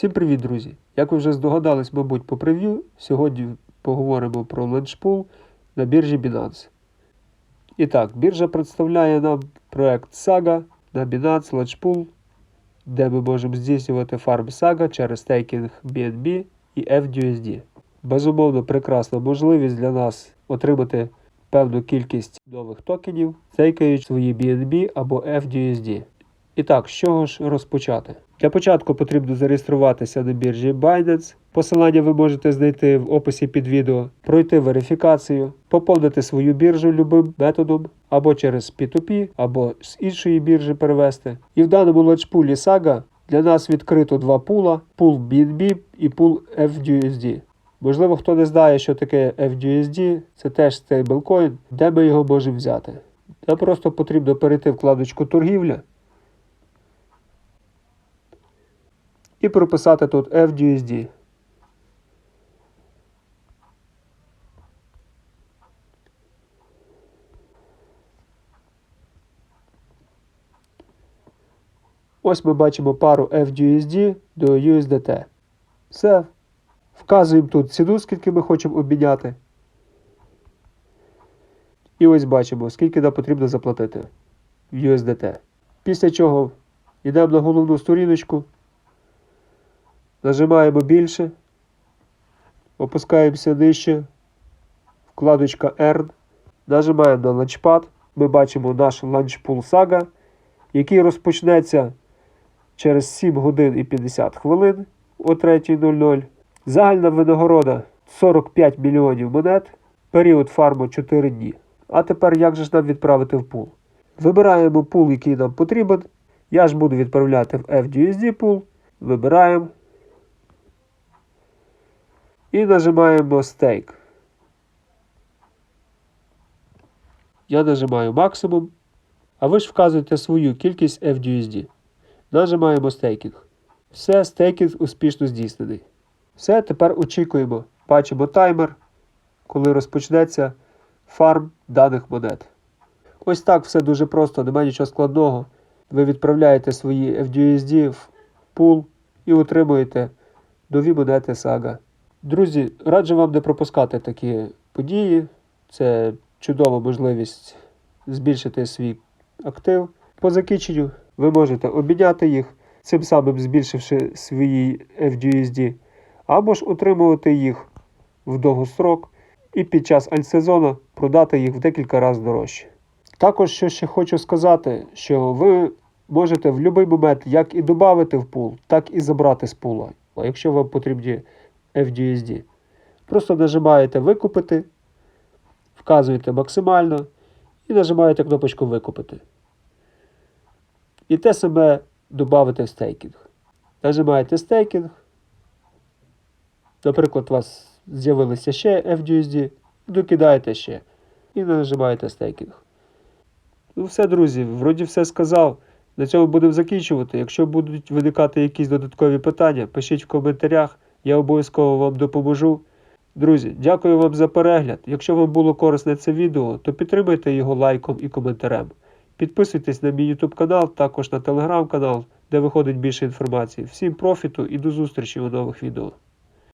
Всім привіт, друзі! Як ви вже здогадались, мабуть, по прев'ю, сьогодні поговоримо про ланчпул на біржі Binance. І так, біржа представляє нам проект Saga на Binance Launchpool, де ми можемо здійснювати фарм Saga через стейкінг BNB і FDUSD. Безумовно, прекрасна можливість для нас отримати певну кількість нових токенів, стейкаючи свої BNB або FDUSD. І так, з чого ж розпочати? Для початку потрібно зареєструватися на біржі Binance. Посилання ви можете знайти в описі під відео, пройти верифікацію, поповнити свою біржу любим методом, або через P2P, або з іншої біржі перевести. І в даному ланчпулі Saga для нас відкрито два пула: пул BNB і пул FDUSD. Можливо, хто не знає, що таке FDUSD, це теж стейблкоін, де ми його можемо взяти. Нам просто потрібно перейти вкладочку торгівля. І прописати тут FDUSD. Ось ми бачимо пару FDUSD до USDT. Все. Вказуємо тут ціну, скільки ми хочемо обміняти. І ось бачимо, скільки нам потрібно заплатити в USDT. Після чого йдемо на головну сторіночку. Нажимаємо більше, опускаємося нижче, вкладочка Earn, нажимаємо на Launchpad. Ми бачимо наш Launchpool Saga, який розпочнеться через 7 годин і 50 хвилин о 3.00. Загальна винагорода 45 мільйонів монет, період фарму 4 дні. А тепер як же ж нам відправити в пул? Вибираємо пул, який нам потрібен. Я ж буду відправляти в FDUSD пул. Вибираємо. І нажимаємо Stake. Я нажимаю максимум. А ви ж вказуєте свою кількість FDUSD. Нажимаємо стейкінг. Все, стейкінг успішно здійснений. Все, тепер очікуємо. Бачимо таймер, коли розпочнеться фарм даних монет. Ось так все дуже просто, немає нічого складного. Ви відправляєте свої FDUSD в пул і отримуєте нові монети Saga. Друзі, раджу вам не пропускати такі події. Це чудова можливість збільшити свій актив. По закінченню ви можете обміняти їх, цим самим збільшивши свої FDUSD, або ж отримувати їх в довгострок і під час альтсезону продати їх в декілька разів дорожче. Також що ще хочу сказати, що ви можете в будь-який момент як і додати в пул, так і забрати з пула. А якщо вам потрібні FDUSD. Просто нажимаєте Викупити, вказуєте максимально і нажимаєте кнопочку Викупити. І те саме додати в стейкінг. Нажимаєте стейкінг. Наприклад, у вас з'явилися ще FDUSD, докидаєте ще. І нажимаєте стейкінг. Ну все, друзі, вроді все сказав. На цьому будемо закінчувати. Якщо будуть виникати якісь додаткові питання, пишіть в коментарях. Я обов'язково вам допоможу. Друзі, дякую вам за перегляд. Якщо вам було корисне це відео, то підтримайте його лайком і коментарем. Підписуйтесь на мій YouTube канал, також на телеграм канал, де виходить більше інформації. Всім профіту і до зустрічі у нових відео.